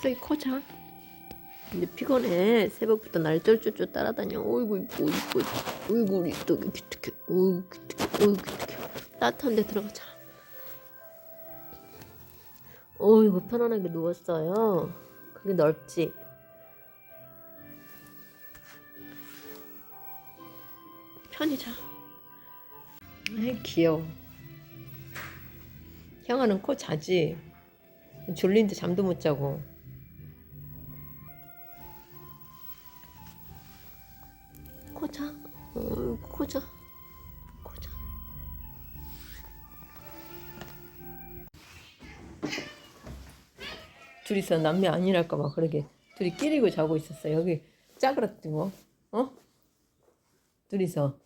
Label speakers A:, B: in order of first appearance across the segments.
A: 저기 코자. 근데 피곤해. 새벽부터 날 쫄쫄쫄 따라다녀. 어이구 이뻐 이뻐. 어이구 우리 떡이 기특해. 어이구 기특해. 어이구 기특해. 따뜻한 데 들어가자. 어이구 편안하게 누웠어요. 그게 넓지. 편히 자. 아이 귀여워. 형아는 코 자지. 졸린데 잠도 못 자고. 코 자. 어, 코 자. 코 자. 둘이서 남매 아니랄까 봐 그러게 둘이 끼리고 자고 있었어. 여기 짜그랬지 뭐. 어? 둘이서.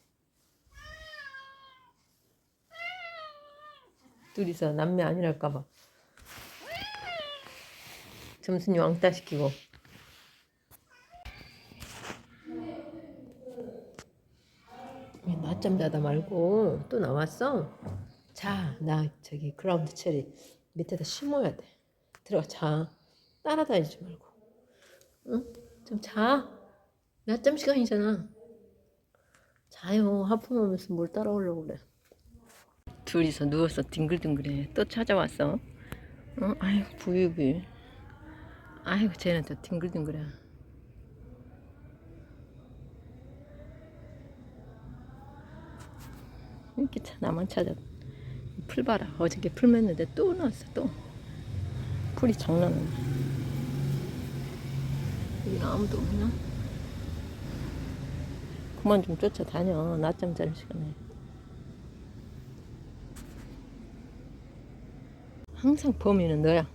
A: 둘이서 남매 아니랄까 봐. 점순이 왕따 시키고. 낮잠 자다 말고 또 나왔어? 자, 나 저기 그라운드 체리 밑에다 심어야 돼. 들어가 자. 따라다니지 말고. 응? 좀 자. 낮잠 시간이잖아. 자요. 하품하면서 뭘 따라오려고 그래. 둘이서 누워서 뒹글뒹글해. 또 찾아왔어. 어? 아이고 부유부. 아이고 쟤는 또 뒹글뒹글해. 이렇게 차 나만 찾아. 풀 봐라. 어저께 풀 맸는데 또 나왔어 또. 풀이 장난 아니야. 여기 아무도 없나? 그만 좀 쫓아다녀. 낮잠 자는 시간에. 항상 범인은 너야.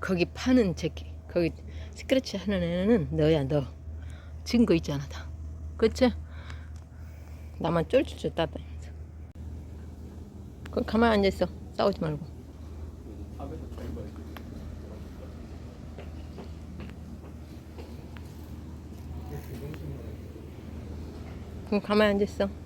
A: 거기 파는 새끼, 거기 스크래치 하는 애는 너야 너. 증거 있잖아 다. 그치? 나만 쫄쫄쫄 따다니면서. 거기 가만히 앉아있어. 싸우지 말고. 그럼 가만히 앉아있어.